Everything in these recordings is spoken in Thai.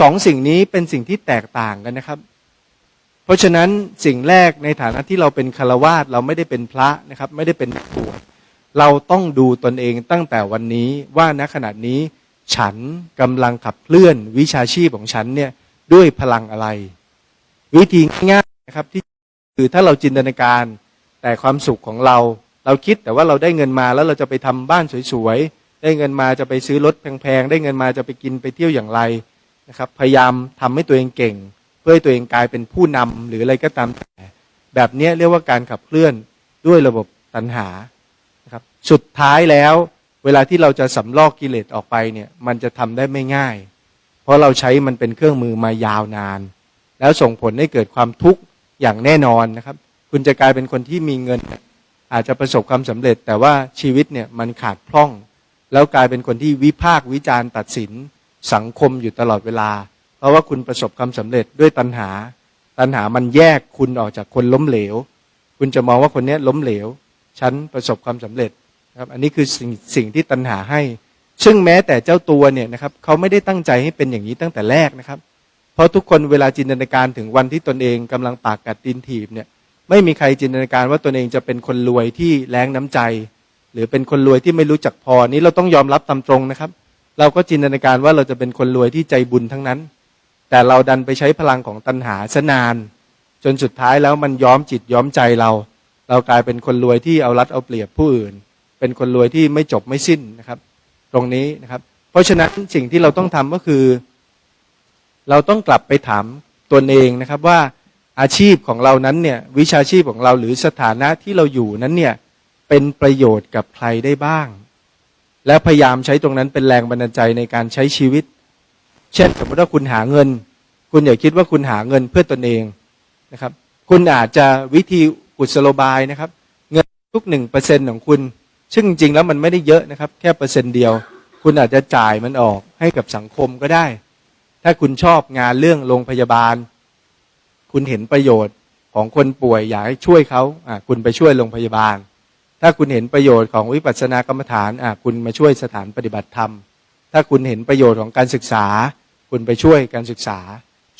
สองสิ่งนี้เป็นสิ่งที่แตกต่างกันนะครับ เพราะฉะนั้นสิ่งแรกในฐานะที่เราเป็นคารวาสเราไม่ได้เป็นพระนะครับ ไม่ได้เป็นนักบวชเราต้องดูตนเองตั้งแต่วันนี้ว่าณขณะนี้ ฉันกำลังขับเคลื่อนวิชาชีพของฉันเนี่ยด้วยพลังอะไร วิธีง่ายๆนะครับที่คือถ้าเราจินตนาการแต่ความสุขของเรา เราคิดแต่ว่าเราได้เงินมาแล้วเราจะไปทำบ้านสวยๆได้เงินมาจะไปซื้อรถแพงๆได้เงินมาจะไปกินไปเที่ยวอย่างไร นะครับ พยายามทำให้ตัวเองเก่ง เพื่อให้ตัวเองกลายเป็นผู้นำหรืออะไรก็ตามแต่ แบบนี้เรียกว่าการขับเคลื่อนด้วยระบบตัณหานะครับสุดท้ายแล้ว เวลาที่เราจะสำลอกกิเลสออกไปเนี่ยมันจะทำได้ไม่ง่าย เพราะเราใช้มันเป็นเครื่องมือมายาวนาน แล้วส่งผลให้เกิดความทุกข์อย่างแน่นอนนะครับ คุณจะกลายเป็นคนที่มีเงิน อาจจะประสบความสำเร็จ แต่ว่าชีวิตเนี่ยมันขาดพร่อง แล้วกลายเป็นคนที่วิพากษ์วิจารณ์ตัดสิน สังคมอยู่ตลอดเวลา เพราะว่าคุณประสบความสำเร็จด้วยตัณหา ตัณหามันแยกคุณออกจากคนล้มเหลว คุณจะมองว่าคนนี้ล้มเหลว ฉันประสบความสำเร็จครับอันนี้คือสิ่งสิ่งที่ตัณหาให้ ซึ่งแม้แต่เจ้าตัวเนี่ยนะครับเขาไม่ได้ตั้งใจให้เป็นอย่างนี้ตั้งแต่แรกนะครับ เพราะทุกคนเวลาจินตนาการถึงวันที่ตนเองกำลังปากกัดตีนถีบเนี่ยไม่มีใครจินตนาการว่าตนเองจะเป็นคนรวยที่แรงน้ำใจ หรือเป็นคนรวยที่ไม่รู้จักพอนี้เราต้องยอมรับตามตรงนะครับ เราก็จินตนาการว่าเราจะเป็นคนรวยที่ใจบุญทั้งนั้น แต่เราดันไปใช้พลังของตัณหาซะนาน จนสุดท้ายแล้วมันย้อมจิตย้อมใจเรา เรากลายเป็นคนรวยที่เอารัดเอาเปรียบผู้อื่น เป็นคนรวยที่ไม่จบไม่สิ้นนะครับ ตรงนี้นะครับ เพราะฉะนั้นสิ่งที่เราต้องทำก็คือ เราต้องกลับไปถามตนเองนะครับว่าอาชีพของเรานั้นเนี่ยวิชาชีพของเราหรือสถานะที่เราอยู่นั้นเนี่ยเป็นประโยชน์กับใครได้บ้าง และพยายามใช้ตรงนั้นเป็นแรงบันดาลใจในการใช้ชีวิต เช่นสมมติว่าคุณหาเงิน คุณอย่าคิดว่าคุณหาเงินเพื่อตนเองนะครับ คุณอาจจะวิธีกุศโลบายนะครับ เงินทุกหนึ่งเปอร์เซ็นของคุณ ซึ่งจริงๆแล้วมันไม่ได้เยอะนะครับ แค่เปอร์เซ็นต์เดียว คุณอาจจะจ่ายมันออกให้กับสังคมก็ได้ ถ้าคุณชอบงานเรื่องโรงพยาบาล คุณเห็นประโยชน์ของคนป่วยอยากให้ช่วยเขาคุณไปช่วยโรงพยาบาล ถ้าคุณเห็นประโยชน์ของวิปัสสนากรรมฐานอะคุณมาช่วยสถานปฏิบัติธรรม ถ้าคุณเห็นประโยชน์ของการศึกษา คุณไปช่วยการศึกษา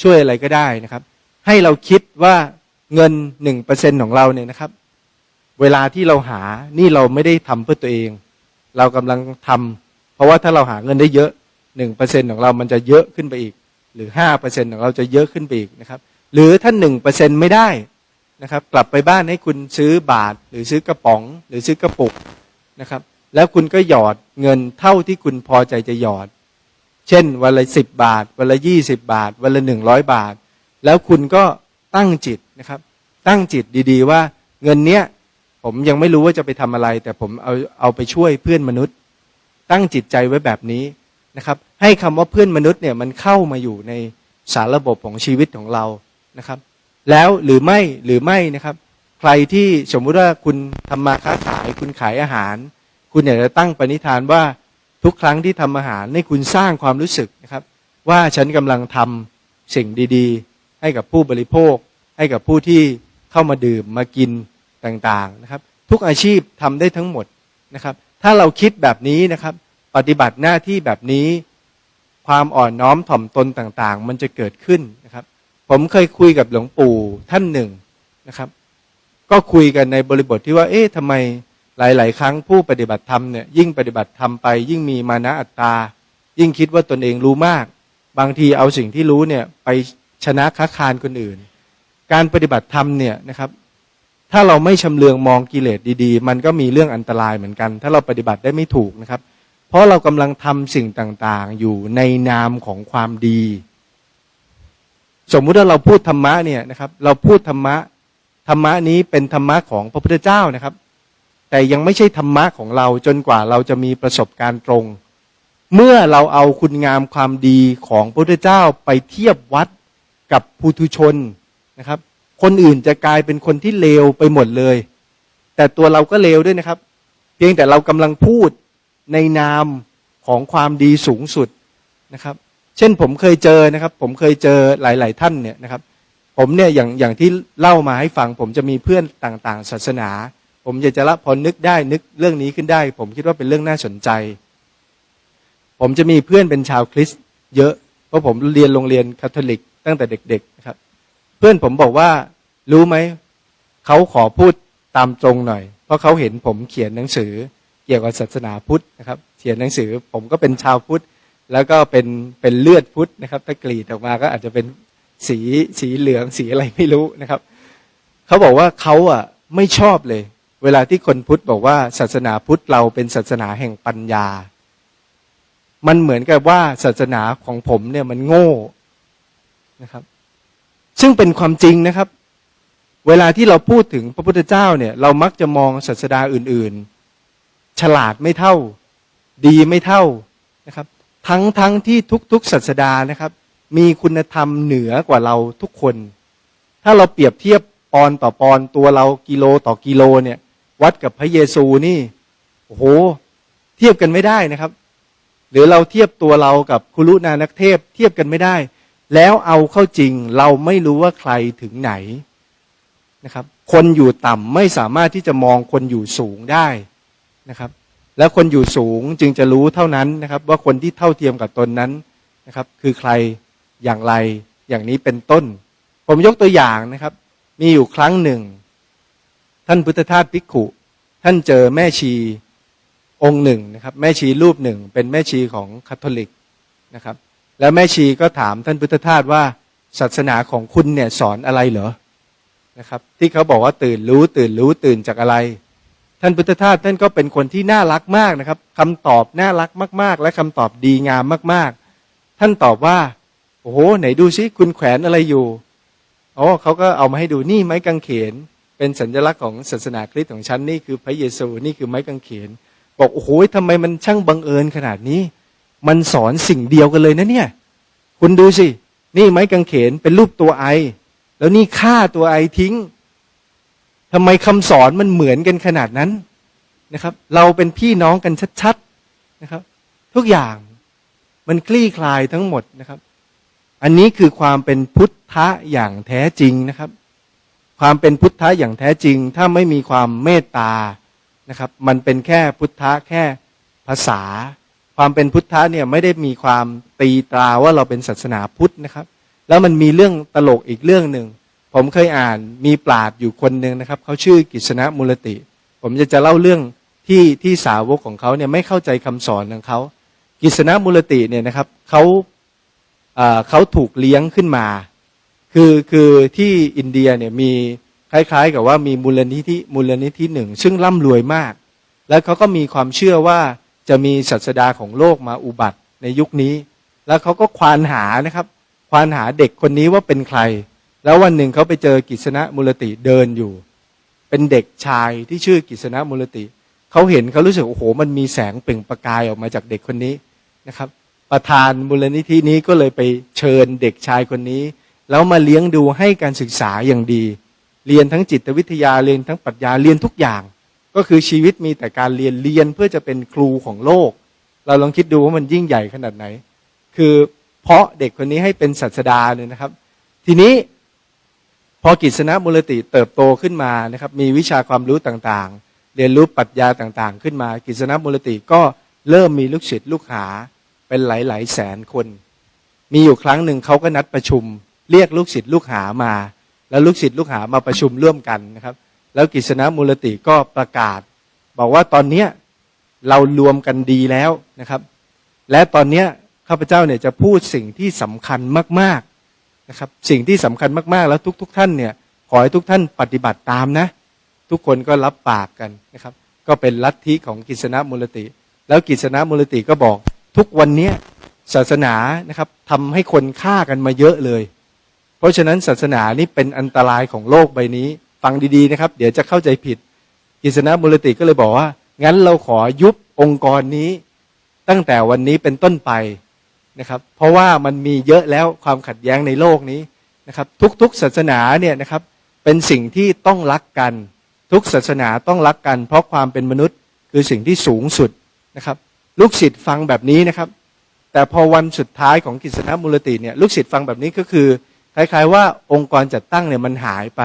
ช่วยอะไรก็ได้นะครับ ให้เราคิดว่าเงินหนึ่งเปอร์เซ็นของเราเนี่ยนะครับ เวลาที่เราหานี่เราไม่ได้ทำเพื่อตัวเอง เรากำลังทำเพราะว่าถ้าเราหาเงินได้เยอะหนึ่งเปอร์เซ็นของเรามันจะเยอะขึ้นไปอีก หรือห้าเปอร์เซ็นของเราจะเยอะขึ้นไปอีกนะครับ หรือถ้าหนึ่งเปอร์เซ็นไม่ได้ นะครับ กลับไปบ้านให้คุณซื้อบาท หรือซื้อกระป๋อง หรือซื้อกระปุกนะครับ แล้วคุณก็หยอดเงินเท่าที่คุณพอใจจะหยอด เช่นวันละสิบบาทวันละยี่สิบาทวันละหนึ่งร้อยบาท แล้วคุณก็ตั้งจิตนะครับ ตั้งจิตดีๆว่าเงินเนี้ยผมยังไม่รู้ว่าจะไปทำอะไร แต่ผมเอาเอาไปช่วยเพื่อนมนุษย์ ตั้งจิตใจไว้แบบนี้นะครับ ให้คำว่าเพื่อนมนุษย์เนี่ยมันเข้ามาอยู่ในสารระบบของชีวิตของเรานะครับ แล้วหรือไม่หรือไม่นะครับ ใครที่สมมุติว่าคุณทำมาค้าขายคุณขายอาหาร คุณอยากจะตั้งปณิธานว่าทุกครั้งที่ทำอาหารให้คุณสร้างความรู้สึกนะครับ ว่าฉันกำลังทำสิ่งดีๆ ให้กับผู้บริโภค ให้กับผู้ที่เข้ามาดื่มมากินต่างๆนะครับ ทุกอาชีพทำได้ทั้งหมดนะครับ ถ้าเราคิดแบบนี้นะครับ ปฏิบัติหน้าที่แบบนี้ ความอ่อนน้อมถ่อมตนต่างๆ มันจะเกิดขึ้นนะครับ ผมเคยคุยกับหลวงปู่ท่านหนึ่งนะครับ ก็คุยกันในบริบทที่ว่า เอ๊ะทำไมหลาย ๆ ครั้งผู้ปฏิบัติธรรมเนี่ยยิ่งปฏิบัติธรรมไป ยิ่งมีมานะอัตตา ยิ่งคิดว่าตนเองรู้มาก บางทีเอาสิ่งที่รู้เนี่ยไปชนะค้าคานคนอื่น การปฏิบัติธรรมเนี่ยนะครับ ถ้าเราไม่ชำเลืองมองกิเลสดี ๆ มันก็มีเรื่องอันตรายเหมือนกัน ถ้าเราปฏิบัติได้ไม่ถูกนะครับ เพราะเรากำลังทำสิ่งต่าง ๆ อยู่ในนามของความดี สมมุติว่าเราพูดธรรมะเนี่ยนะครับ เราพูดธรรมะธรรมะนี้เป็นธรรมะของพระพุทธเจ้านะครับ แต่ยังไม่ใช่ธรรมะของเราจนกว่าเราจะมีประสบการณ์ตรง เมื่อเราเอาคุณงามความดีของพระพุทธเจ้าไปเทียบวัดกับปุถุชนนะครับ คนอื่นจะกลายเป็นคนที่เลวไปหมดเลย แต่ตัวเราก็เลวด้วยนะครับ เพียงแต่เรากำลังพูดในนามของความดีสูงสุดนะครับ เช่นผมเคยเจอนะครับ ผมเคยเจอหลาย ๆ ท่านเนี่ยนะครับ ผมเนี่ยอย่างอย่างที่เล่ามาให้ฟัง ผมจะมีเพื่อนต่างๆ ศาสนา ผมอยากจะละพอนึกได้นึกเรื่องนี้ขึ้นได้ ผมคิดว่าเป็นเรื่องน่าสนใจ ผมจะมีเพื่อนเป็นชาวคริสต์เยอะ เพราะผมเรียนโรงเรียนคาทอลิก ตั้งแต่เด็ก ๆ นะครับ เพื่อนผมบอกว่ารู้ไหมเขาขอพูดตามตรงหน่อย เพราะเขาเห็นผมเขียนหนังสือเกี่ยวกับศาสนาพุทธนะครับ เขียนหนังสือผมก็เป็นชาวพุทธ แล้วก็เป็นเป็นเลือดพุทธนะครับถ้ากรีดออกมาก็อาจจะเป็นสีสีเหลืองสีอะไรไม่รู้นะครับเขาบอกว่าเขาอะไม่ชอบเลย เวลาที่คนพุทธบอกว่าศาสนาพุทธเราเป็นศาสนาแห่งปัญญา มันเหมือนกับว่าศาสนาของผมเนี่ยมันโง่นะครับ ซึ่งเป็นความจริงนะครับ เวลาที่เราพูดถึงพระพุทธเจ้าเนี่ย เรามักจะมองศาสดาอื่น ๆ ฉลาดไม่เท่า ดีไม่เท่านะครับ ทั้งทั้งที่ทุกๆศาสดานะครับ มีคุณธรรมเหนือกว่าเราทุกคน ถ้าเราเปรียบเทียบปอนต่อปอนตัวเรากิโลต่อกิโลเนี่ย วัดกับพระเยซูนี่โอ้โห เทียบกันไม่ได้นะครับ หรือเราเทียบตัวเรากับคุรุนานักเทพ เทียบกันไม่ได้ แล้วเอาเข้าจริงเราไม่รู้ว่าใครถึงไหนนะครับ คนอยู่ต่ำไม่สามารถที่จะมองคนอยู่สูงได้นะครับ แล้วคนอยู่สูงจึงจะรู้เท่านั้นนะครับ ว่าคนที่เท่าเทียมกับตนนั้นนะครับ คือใครอย่างไรอย่างนี้เป็นต้น ผมยกตัวอย่างนะครับ มีอยู่ครั้งหนึ่ง ท่านพุทธทาสภิกขุ ท่านเจอแม่ชีองค์หนึ่งนะครับ แม่ชีรูปหนึ่ง เป็นแม่ชีของคาทอลิกนะครับ แล้วแม่ชีก็ถามท่านพุทธทาสว่าศาสนาของคุณเนี่ยสอนอะไรเหรอนะครับ ที่เขาบอกว่าตื่นรู้ตื่นรู้ตื่นจากอะไร ท่านพุทธทาสท่านก็เป็นคนที่น่ารักมากนะครับคำตอบน่ารักมาก ๆ และคำตอบดีงามมาก ๆ ท่านตอบว่า โอ้โห ไหนดูซิคุณแขวนอะไรอยู่อ๋อเขาก็เอามาให้ดูนี่ไม้กางเขน เป็นสัญลักษณ์ของศาสนาคริสต์ของฉันนี่คือพระเยซูนี่คือไม้กางเขน บอกโอ้โหทำไมมันช่างบังเอิญขนาดนี้ มันสอนสิ่งเดียวกันเลยนะเนี่ย คุณดูสิ นี่ไม้กางเขนเป็นรูปตัวไอ แล้วนี่ฆ่าตัวไอทิ้ง ทำไมคำสอนมันเหมือนกันขนาดนั้นนะครับ เราเป็นพี่น้องกันชัดๆนะครับ ทุกอย่างมันคลี่คลายทั้งหมดนะครับ อันนี้คือความเป็นพุทธะอย่างแท้จริงนะครับ ความเป็นพุทธะอย่างแท้จริง ถ้าไม่มีความเมตตานะครับ มันเป็นแค่พุทธะแค่ภาษา ความเป็นพุทธะเนี่ยไม่ได้มีความตีตราว่าเราเป็นศาสนาพุทธนะครับ แล้วมันมีเรื่องตลกอีกเรื่องหนึ่ง ผมเคยอ่านมีปราดอยู่คนหนึ่งนะครับเขาชื่อกิษณะมุลติ ผมจะจะเล่าเรื่องที่ที่สาวกของเขาเนี่ยไม่เข้าใจคำสอนของเขากิษณะมุลติเนี่ยนะครับเขาเขาถูกเลี้ยงขึ้นมา คือคือที่อินเดียเนี่ยมีคล้ายๆ กับว่ามีมูลนิธิมูลนิธิหนึ่ง ซึ่งร่ำรวยมาก แล้วเขาก็มีความเชื่อว่าจะมีศาสดาของโลกมาอุบัติในยุคนี้ แล้วเขาก็ควานหานะครับ ควานหาเด็กคนนี้ว่าเป็นใคร แล้ววันหนึ่งเขาไปเจอกิษณะมูลติเดินอยู่ เป็นเด็กชายที่ชื่อกิษณะมูลติเขาเห็นเขารู้สึกโอ้โห มันมีแสงเปล่งประกายออกมาจากเด็กคนนี้นะครับ ประธานมูลนิธินี้ก็เลยไปเชิญเด็กชายคนนี้ แล้วมาเลี้ยงดูให้การศึกษาอย่างดี เรียนทั้งจิตวิทยาเรียนทั้งปรัชญาเรียนทุกอย่าง ก็คือชีวิตมีแต่การเรียนเรียนเพื่อจะเป็นครูของโลก เราลองคิดดูว่ามันยิ่งใหญ่ขนาดไหน คือเพราะเด็กคนนี้ให้เป็นศาสดาเนี่ยนะครับ ทีนี้ พอกิษณะมูลติเติบโตขึ้นมานะครับมีวิชาความรู้ต่างๆ เรียนรู้ปรัชญาต่างๆ ขึ้นมา กิษณะมูลติก็เริ่มมีลูกศิษย์ลูกหาเป็นหลายๆแสนคน มีอยู่ครั้งหนึ่งเขาก็นัดประชุม เรียกลูกศิษย์ลูกหามา แล้วลูกศิษย์ลูกหามาประชุมร่วมกันนะครับ แล้วกิษณะมูลติก็ประกาศ บอกว่าตอนเนี้ยเรารวมกันดีแล้วนะครับ และตอนเนี้ยข้าพเจ้าเนี่ยจะพูดสิ่งที่สำคัญมากๆ นะครับสิ่งที่สำคัญมากๆ แล้วทุกๆท่านเนี่ยขอให้ทุกท่านปฏิบัติตามนะ ทุกคนก็รับปากกันนะครับ ก็เป็นลัทธิของกิษณมูลติ แล้วกิษณมูลติก็บอก ทุกวันนี้ศาสนานะครับทำให้คนฆ่ากันมาเยอะเลย เพราะฉะนั้นศาสนานี่เป็นอันตรายของโลกใบนี้ ฟังดีๆนะครับ เดี๋ยวจะเข้าใจผิด กิษณมูลติก็เลยบอกว่า งั้นเราขอยุบองค์กรนี้ ตั้งแต่วันนี้เป็นต้นไป นะครับ เพราะว่ามันมีเยอะแล้วความขัดแย้งในโลกนี้นะครับ ทุกๆศาสนาเนี่ยนะครับเป็นสิ่งที่ต้องรักกัน ทุกศาสนาต้องรักกัน เพราะความเป็นมนุษย์คือสิ่งที่สูงสุดนะครับ ลูกศิษย์ฟังแบบนี้นะครับ แต่พอวันสุดท้ายของกิษณะมูลติเนี่ยลูกศิษย์ฟังแบบนี้ก็คือคล้ายๆ ว่าองค์กรจัดตั้งเนี่ยมันหายไป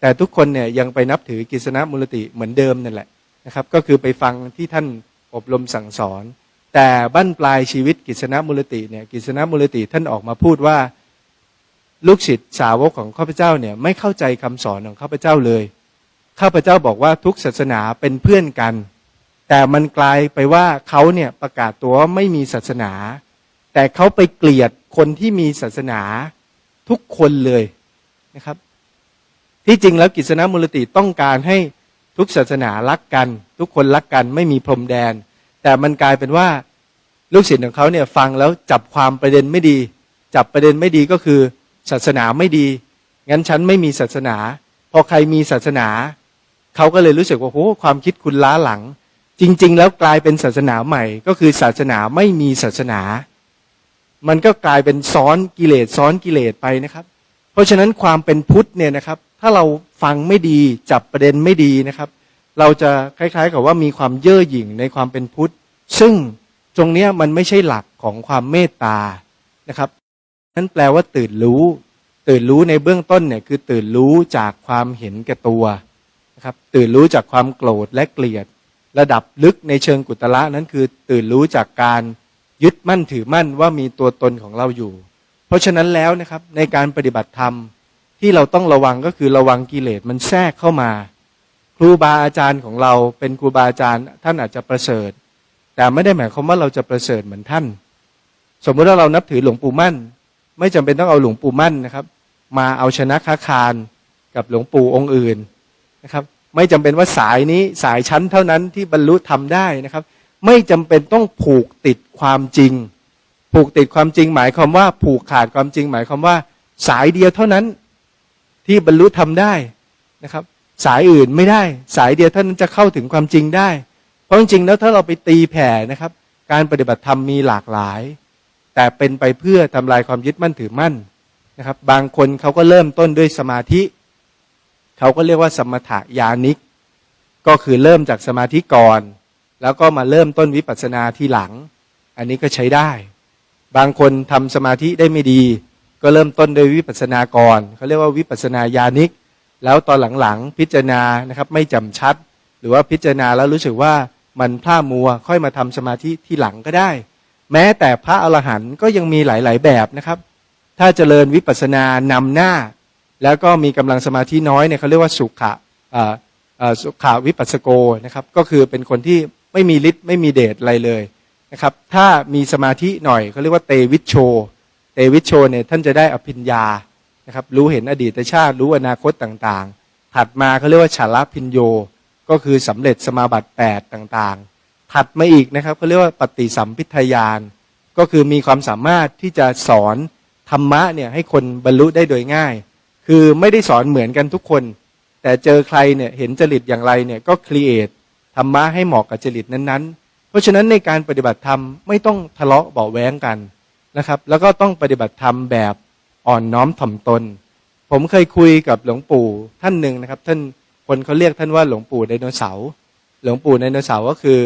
แต่ทุกคนเนี่ยยังไปนับถือกิษณะมูลติเหมือนเดิมนั่นแหละนะครับ ก็คือไปฟังที่ท่านอบรมสั่งสอน แต่บั้นปลายชีวิตกิษณมุลติเนี่ยกิษณมุลติท่านออกมาพูดว่า ลูกศิษย์สาวกของข้าพเจ้าเนี่ยไม่เข้าใจคำสอนของข้าพเจ้าเลยข้าพเจ้าบอกว่าทุกศาสนาเป็นเพื่อนกัน แต่มันกลายไปว่าเขาเนี่ยประกาศตัวว่าไม่มีศาสนา แต่เขาไปเกลียดคนที่มีศาสนาทุกคนเลยนะครับ ที่จริงแล้วกิษณมุลติต้องการให้ทุกศาสนารักกัน ทุกคนรักกันไม่มีพรมแดน แต่มันกลายเป็นว่าลูกศิษย์ของเขาเนี่ยฟังแล้วจับความประเด็นไม่ดี จับประเด็นไม่ดีก็คือ ศาสนาไม่ดี งั้นฉันไม่มีศาสนา พอใครมีศาสนา เขาก็เลยรู้สึกว่าโอ้ความคิดคุณล้าหลัง จริง ๆ แล้วกลายเป็นศาสนาใหม่ ก็คือศาสนาไม่มีศาสนา มันก็กลายเป็นซ้อนกิเลสซ้อนกิเลสไปนะครับ เพราะฉะนั้นความเป็นพุทธเนี่ยนะครับ ถ้าเราฟังไม่ดีจับประเด็นไม่ดีนะครับ เราจะคล้ายๆ กับว่ามีความเย่อหยิ่งในความเป็นพุทธ ซึ่งตรงนี้มันไม่ใช่หลักของความเมตตานะครับ นั่นแปลว่าตื่นรู้ ตื่นรู้ในเบื้องต้นเนี่ยคือตื่นรู้จากความเห็นแก่ตัวนะครับ ตื่นรู้จากความโกรธและเกลียด ระดับลึกในเชิงกุตละนั้นคือตื่นรู้จากการยึดมั่นถือมั่นว่ามีตัวตนของเราอยู่ เพราะฉะนั้นแล้วนะครับในการปฏิบัติธรรมที่เราต้องระวังก็คือระวังกิเลสมันแทรกเข้ามา ครูบาอาจารย์ของเราเป็นครูบาอาจารย์ ท่านอาจจะประเสริฐ แต่ไม่ได้หมายความว่าเราจะประเสริฐเหมือนท่าน สมมติว่าเรานับถือหลวงปู่มั่น ไม่จำเป็นต้องเอาหลวงปู่มั่นนะครับ มาเอาชนะค้าคารกับหลวงปู่องค์อื่นนะครับ ไม่จำเป็นว่าสายนี้สายชั้นเท่านั้นที่บรรลุทำได้นะครับ ไม่จำเป็นต้องผูกติดความจริง ผูกติดความจริง หมายความว่าผูกขาดความจริง หมายความว่าสายเดียวเท่านั้นที่บรรลุทำได้นะครับ สายอื่นไม่ได้ สายเดียวเท่านั้นจะเข้าถึงความจริงได้ เพราะจริงๆแล้วถ้าเราไปตีแผ่นะครับ การปฏิบัติธรรมมีหลากหลาย แต่เป็นไปเพื่อทำลายความยึดมั่นถือมั่นนะครับ บางคนเขาก็เริ่มต้นด้วยสมาธิเขาก็เรียกว่าสมถะญาณิก ก็คือเริ่มจากสมาธิก่อน แล้วก็มาเริ่มต้นวิปัสสนาทีหลัง อันนี้ก็ใช้ได้ บางคนทำสมาธิได้ไม่ดี ก็เริ่มต้นด้วยวิปัสสนาก่อนเขาเรียกว่าวิปัสสนาญาณิก แล้วตอนหลังๆพิจารณานะครับไม่จำชัด หรือว่าพิจารณาแล้วรู้สึกว่ามันพลาดมัวค่อยมาทำสมาธิที่หลังก็ได้ แม้แต่พระอรหันต์ก็ยังมีหลายๆแบบนะครับ ถ้าเจริญวิปัสสนานำหน้า แล้วก็มีกำลังสมาธิน้อยเนี่ยเขาเรียกว่าสุขะสุขาวิปัสสโกนะครับ ก็คือเป็นคนที่ไม่มีฤทธิ์ไม่มีเดชอะไรเลยนะครับ ถ้ามีสมาธิหน่อยเขาเรียกว่าเตวิชโช เตวิชโชเนี่ยท่านจะได้อภิญญา นะครับรู้เห็นอดีตชาติรู้อนาคตต่างๆ ถัดมาเขาเรียกว่าฉลพิญโย ก็คือสำเร็จสมาบัติ8ต่างๆ ถัดมาอีกนะครับเขาเรียกว่าปฏิสัมพิทยาน ก็คือมีความสามารถที่จะสอนธรรมะเนี่ยให้คนบรรลุได้โดยง่าย คือไม่ได้สอนเหมือนกันทุกคน แต่เจอใครเนี่ยเห็นจริตอย่างไรเนี่ยก็ครีเอทธรรมะให้เหมาะกับจริตนั้นๆ เพราะฉะนั้นในการปฏิบัติธรรมไม่ต้องทะเลาะเบาแว้งกันนะครับ แล้วก็ต้องปฏิบัติธรรมแบบ อ่อนน้อมถ่อมตน ผมเคยคุยกับหลวงปู่ท่านหนึ่งนะครับ ท่านคนเขาเรียกท่านว่าหลวงปู่ไดโนเสาร์หลวงปู่ไดโนเสาร์ก็คือ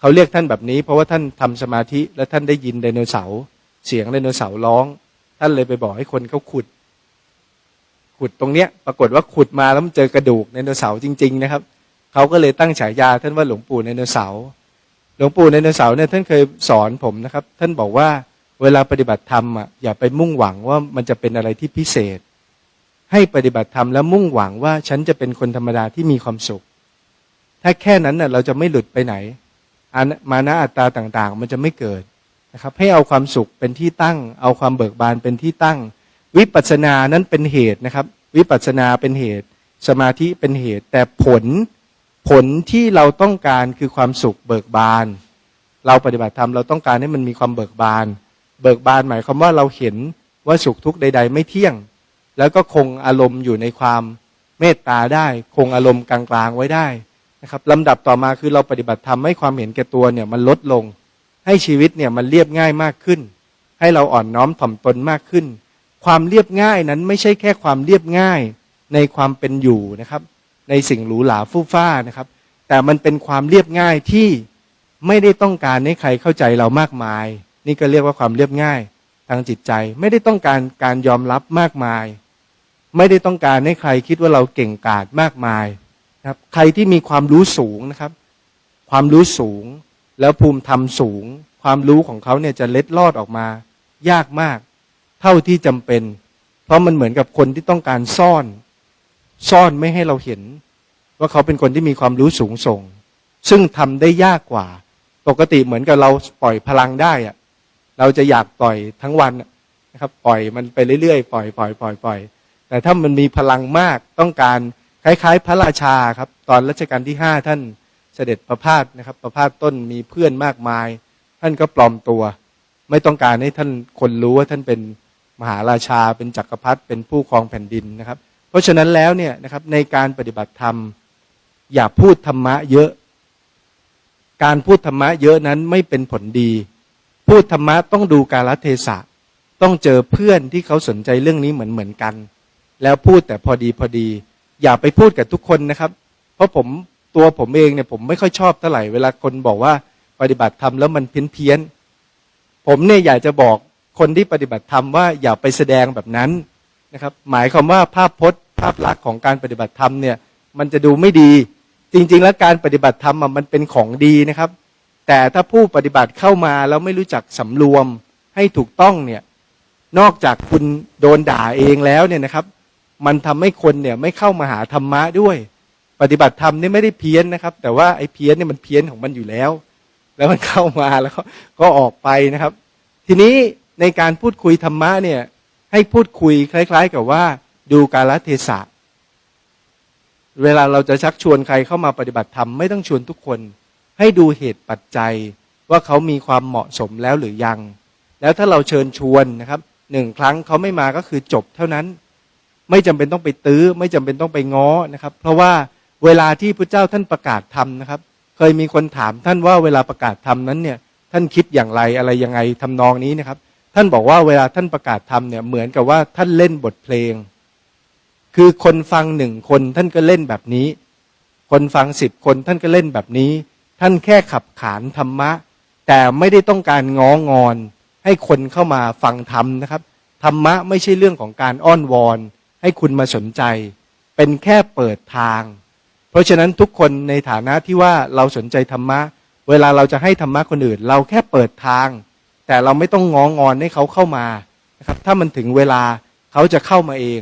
เขาเรียกท่านแบบนี้ เพราะว่าท่านทำสมาธิแล้วท่านได้ยินไดโนเสาร์เสียงไดโนเสาร์ร้อง ท่านเลยไปบอกให้คนเขาขุด ขุดตรงเนี้ย ปรากฏว่าขุดมาแล้วมันเจอกระดูกไดโนเสาร์จริง ๆ นะครับเขาก็เลยตั้งฉายาท่านว่าหลวงปู่ไดโนเสาร์หลวงปู่ไดโนเสาร์เนี่ยท่านเคยสอนผมนะครับ ท่านบอกว่า เวลาปฏิบัติธรรมอะอย่าไปมุ่งหวังว่ามันจะเป็นอะไรที่พิเศษ ให้ปฏิบัติธรรมแล้วมุ่งหวังว่าฉันจะเป็นคนธรรมดาที่มีความสุข ถ้าแค่นั้นน่ะเราจะไม่หลุดไปไหนอานมานะอัตตาต่างๆ มันจะไม่เกิดนะครับให้เอาความสุขเป็นที่ตั้ง เอาความเบิกบานเป็นที่ตั้ง วิปัสสนานั้นเป็นเหตุนะครับ วิปัสสนาเป็นเหตุ สมาธิเป็นเหตุ แต่ผลผลที่เราต้องการคือความสุขเบิกบาน เราปฏิบัติธรรมเราต้องการให้มันมีความเบิกบาน เบิกบานหมายความว่าเราเห็นว่าสุขทุกข์ใด ๆ ไม่เที่ยง แล้วก็คงอารมณ์อยู่ในความเมตตาได้ คงอารมณ์กลางๆไว้ได้นะครับลำดับต่อมาคือเราปฏิบัติธรรมให้ความเห็นแก่ตัวเนี่ยมันลดลง ให้ชีวิตเนี่ยมันเรียบง่ายมากขึ้น ให้เราอ่อนน้อมถ่อมตนมากขึ้น ความเรียบง่ายนั้นไม่ใช่แค่ความเรียบง่ายในความเป็นอยู่นะครับ ในสิ่งหรูหราฟุ่มฟ้านะครับ แต่มันเป็นความเรียบง่ายที่ไม่ได้ต้องการให้ใครเข้าใจเรามากมาย นี่ก็เรียกว่าความเรียบง่ายทางจิตใจ ไม่ได้ต้องการการยอมรับมากมาย ไม่ได้ต้องการให้ใครคิดว่าเราเก่งกาจมากมายนะครับ ใครที่มีความรู้สูงนะครับ ความรู้สูงแล้วภูมิธรรมสูง ความรู้ของเขาเนี่ยจะเล็ดลอดออกมา ยากมาก เท่าที่จำเป็น เพราะมันเหมือนกับคนที่ต้องการซ่อน ซ่อนไม่ให้เราเห็น ว่าเขาเป็นคนที่มีความรู้สูงส่ง ซึ่งทำได้ยากกว่า ปกติเหมือนกับเราปล่อยพลังได้อะ เราจะอยากปล่อยทั้งวันนะครับ ปล่อยมันไปเรื่อยๆปล่อยปล่อยปล่อยปล่อยแต่ถ้ามันมีพลังมากต้องการคล้าย ๆ พระราชาครับ ตอนรัชกาลที่ห้าท่านเสด็จประพาสนะครับ ประพาสต้นมีเพื่อนมากมาย ท่านก็ปลอมตัว ไม่ต้องการให้ท่านคนรู้ว่าท่านเป็นมหาราชาเป็นจักรพรรดิเป็นผู้ครองแผ่นดินนะครับ เพราะฉะนั้นแล้วเนี่ยนะครับในการปฏิบัติธรรม อย่าพูดธรรมะเยอะ การพูดธรรมะเยอะนั้นไม่เป็นผลดี พูดธรรมะต้องดูกาลเทศะ ต้องเจอเพื่อนที่เขาสนใจเรื่องนี้เหมือนเหมือนกัน แล้วพูดแต่พอดีพอดี อย่าไปพูดกับทุกคนนะครับ เพราะผมตัวผมเองเนี่ยผมไม่ค่อยชอบเท่าไหร่เวลาคนบอกว่าปฏิบัติธรรมแล้วมันเพี้ยนเพี้ยนผมเนี่ยอยากจะบอกคนที่ปฏิบัติธรรมว่าอย่าไปแสดงแบบนั้นนะครับ หมายความว่าภาพพจน์ ภาพลักษณ์ของการปฏิบัติธรรมเนี่ยมันจะดูไม่ดี จริง ๆ แล้วการปฏิบัติธรรมอะมันเป็นของดีนะครับ แต่ถ้าผู้ปฏิบัติเข้ามาแล้วไม่รู้จักสำรวมให้ถูกต้องเนี่ยนอกจากคุณโดนด่าเองแล้วเนี่ยนะครับ มันทำให้คนเนี่ยไม่เข้ามาหาธรรมะด้วย ปฏิบัติธรรมนี่ไม่ได้เพี้ยนนะครับ แต่ว่าไอ้เพี้ยนเนี่ยมันเพี้ยนของมันอยู่แล้ว แล้วมันเข้ามาแล้วก็ก็ออกไปนะครับ ทีนี้ในการพูดคุยธรรมะเนี่ย ให้พูดคุยคล้าย ๆ กับว่าดูกาลเทศะ เวลาเราจะชักชวนใครเข้ามาปฏิบัติธรรมไม่ต้องชวนทุกคน ให้ดูเหตุปัจจัยว่าเขามีความเหมาะสมแล้วหรือยัง แล้วถ้าเราเชิญชวนนะครับหนึ่งครั้งเขาไม่มาก็คือจบเท่านั้น ไม่จำเป็นต้องไปตื้อ ไม่จำเป็นต้องไปง้อนะครับ เพราะว่าเวลาที่พระเจ้าท่านประกาศธรรมนะครับ เคยมีคนถามท่านว่าเวลาประกาศธรรมนั้นเนี่ยท่านคิดอย่างไรอะไรยังไงทำนองนี้นะครับ ท่านบอกว่าเวลาท่านประกาศธรรมเนี่ยเหมือนกับว่าท่านเล่นบทเพลง คือคนฟังหนึ่งคนท่านก็เล่นแบบนี้ คนฟังสิบคนท่านก็เล่นแบบนี้ ท่านแค่ขับขานธรรมะ แต่ไม่ได้ต้องการง้องอน ให้คนเข้ามาฟังธรรมนะครับ ธรรมะไม่ใช่เรื่องของการอ้อนวอน ให้คุณมาสนใจ เป็นแค่เปิดทาง เพราะฉะนั้นทุกคนในฐานะที่ว่าเราสนใจธรรมะ เวลาเราจะให้ธรรมะคนอื่น เราแค่เปิดทาง แต่เราไม่ต้องง้องอนให้เขาเข้ามานะครับ ถ้ามันถึงเวลาเขาจะเข้ามาเอง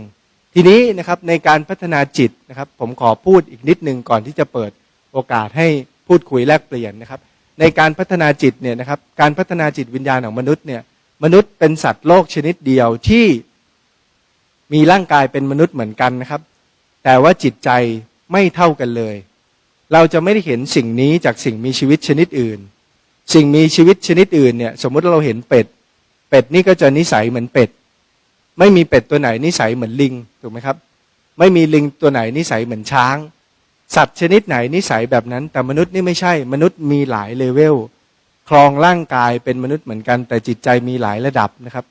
ทีนี้นะครับในการพัฒนาจิตนะครับ ผมขอพูดอีกนิดนึงก่อนที่จะเปิดโอกาสให้ พูดคุยแลกเปลี่ยนนะครับ ในการพัฒนาจิตเนี่ยนะครับการพัฒนาจิตวิญญาณของมนุษย์เนี่ยมนุษย์เป็นสัตว์โลกชนิดเดียวที่มีร่างกายเป็นมนุษย์เหมือนกันนะครับ แต่ว่าจิตใจไม่เท่ากันเลย เราจะไม่ได้เห็นสิ่งนี้จากสิ่งมีชีวิตชนิดอื่น สิ่งมีชีวิตชนิดอื่นเนี่ยสมมติเราเห็นเป็ด เป็ดนี่ก็จะนิสัยเหมือนเป็ด ไม่มีเป็ดตัวไหนนิสัยเหมือนลิงถูกไหมครับ ไม่มีลิงตัวไหนนิสัยเหมือนช้าง สัตว์ชนิดไหนนิสัยแบบนั้น แต่มนุษย์นี่ไม่ใช่ มนุษย์มีหลายเลเวลครองร่างกายเป็นมนุษย์เหมือนกัน แต่จิตใจมีหลายระดับนะครับ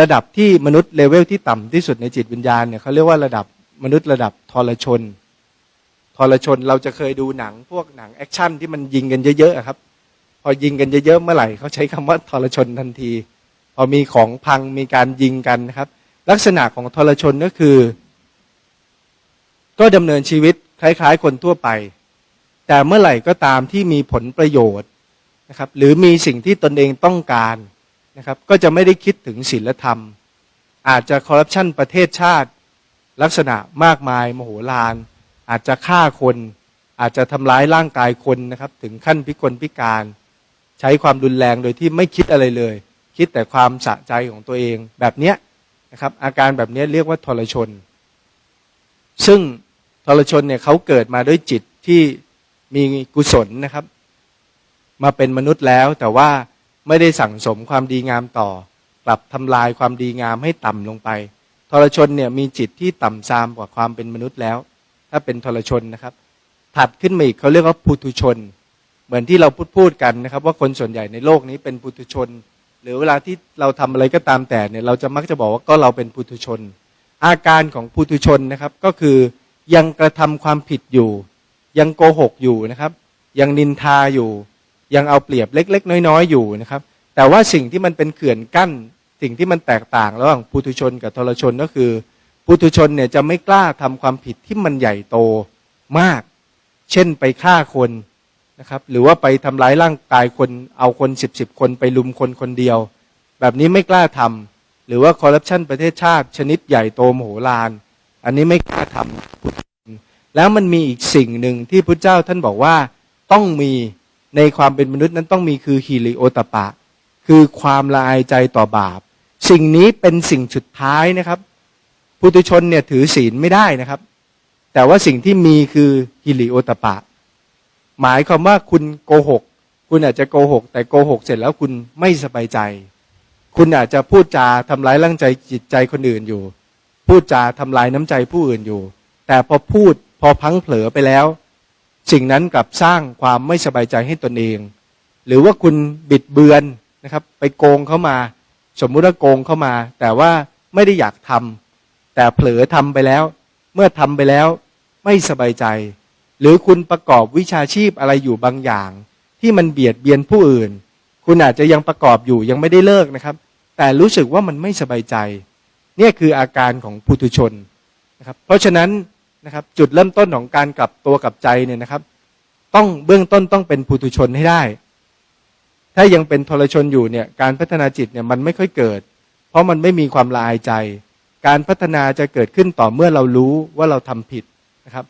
ระดับที่มนุษย์เลเวลที่ต่ำที่สุดในจิตวิญญาณเนี่ยเขาเรียกว่าระดับมนุษย์ระดับทรชนทรชนเราจะเคยดูหนังพวกหนังแอคชั่นที่มันยิงกันเยอะๆครับ พอยิงกันเยอะๆเมื่อไหร่เขาใช้คำว่าทรชนทันที พอมีของพังมีการยิงกันนะครับ ลักษณะของทรชนก็คือ ก็ดำเนินชีวิต คล้ายๆ คนทั่วไป แต่เมื่อไหร่ก็ตามที่มีผลประโยชน์นะครับ หรือมีสิ่งที่ตนเองต้องการนะครับ ก็จะไม่ได้คิดถึงศีลธรรม อาจจะคอร์รัปชันประเทศชาติ ลักษณะมากมายมโหฬารอาจจะฆ่าคน อาจจะทำร้ายร่างกายคนนะครับ ถึงขั้นพิกลพิการ ใช้ความรุนแรงโดยที่ไม่คิดอะไรเลย คิดแต่ความสะใจของตัวเองแบบเนี้ยนะครับ อาการแบบนี้เรียกว่าทรชน ซึ่ง ทรชนเนี่ยเขาเกิดมาด้วยจิตที่มีกุศลนะครับ มาเป็นมนุษย์แล้ว แต่ว่าไม่ได้สั่งสมความดีงามต่อ กลับทำลายความดีงามให้ต่ำลงไป ทรชนเนี่ยมีจิตที่ต่ำทรามกว่าความเป็นมนุษย์แล้ว ถ้าเป็นทรชนนะครับ ถัดขึ้นมาอีกเขาเรียกว่าปุถุชน เหมือนที่เราพูดพูดกันนะครับ ว่าคนส่วนใหญ่ในโลกนี้เป็นปุถุชน หรือเวลาที่เราทำอะไรก็ตามแต่เนี่ยเราจะมักจะบอกว่าก็เราเป็นปุถุชน อาการของปุถุชนนะครับก็คือ ยังกระทำความผิดอยู่ ยังโกหกอยู่นะครับ ยังนินทาอยู่ ยังเอาเปรียบเล็ก ๆ น้อยๆอยู่นะครับ แต่ว่าสิ่งที่มันเป็นเขื่อนกั้น สิ่งที่มันแตกต่างระหว่างปุถุชนกับทรชนก็คือปุถุชนเนี่ยจะไม่กล้าทำความผิดที่มันใหญ่โตมาก เช่นไปฆ่าคนนะครับ หรือว่าไปทำร้ายร่างกายคนเอาคนสิบสิบคนไปลุมคนคนเดียว แบบนี้ไม่กล้าทำหรือว่าคอร์รัปชันประเทศชาติชนิดใหญ่โตมโหฬาร อันนี้ไม่กล้าทำแล้วมันมีอีกสิ่งหนึ่งที่พระเจ้าท่านบอกว่าต้องมีในความเป็นมนุษย์นั้นต้องมีคือฮิริโอตปะ คือความละอายใจต่อบาป สิ่งนี้เป็นสิ่งสุดท้ายนะครับปุถุชนเนี่ยถือศีลไม่ได้นะครับ แต่ว่าสิ่งที่มีคือฮิริโอตปะ หมายความว่าคุณโกหก คุณอาจจะโกหก แต่โกหกเสร็จแล้วคุณไม่สบายใจ คุณอาจจะพูดจาทำร้ายร่างใจจิตใจคนอื่นอยู่ พูดจาทำลายน้ำใจผู้อื่นอยู่ แต่พอพูดพอพังเผลอไปแล้ว สิ่งนั้นกลับสร้างความไม่สบายใจให้ตนเอง หรือว่าคุณบิดเบือนนะครับ ไปโกงเข้ามา สมมุติว่าโกงเข้ามา แต่ว่าไม่ได้อยากทำแต่เผลอทำไปแล้ว เมื่อทำไปแล้วไม่สบายใจ หรือคุณประกอบวิชาชีพอะไรอยู่บางอย่าง ที่มันเบียดเบียนผู้อื่น คุณอาจจะยังประกอบอยู่ยังไม่ได้เลิกนะครับ แต่รู้สึกว่ามันไม่สบายใจ เนี่ยคืออาการของปุถุชนนะครับเพราะฉะนั้นนะครับจุดเริ่มต้นของการกลับตัวกลับใจเนี่ยนะครับ ต้องเบื้องต้นต้องเป็นปุถุชนให้ได้ ถ้ายังเป็นทรชนอยู่เนี่ยการพัฒนาจิตเนี่ยมันไม่ค่อยเกิด เพราะมันไม่มีความละอายใจ การพัฒนาจะเกิดขึ้นต่อเมื่อเรารู้ว่าเราทำผิดนะครับ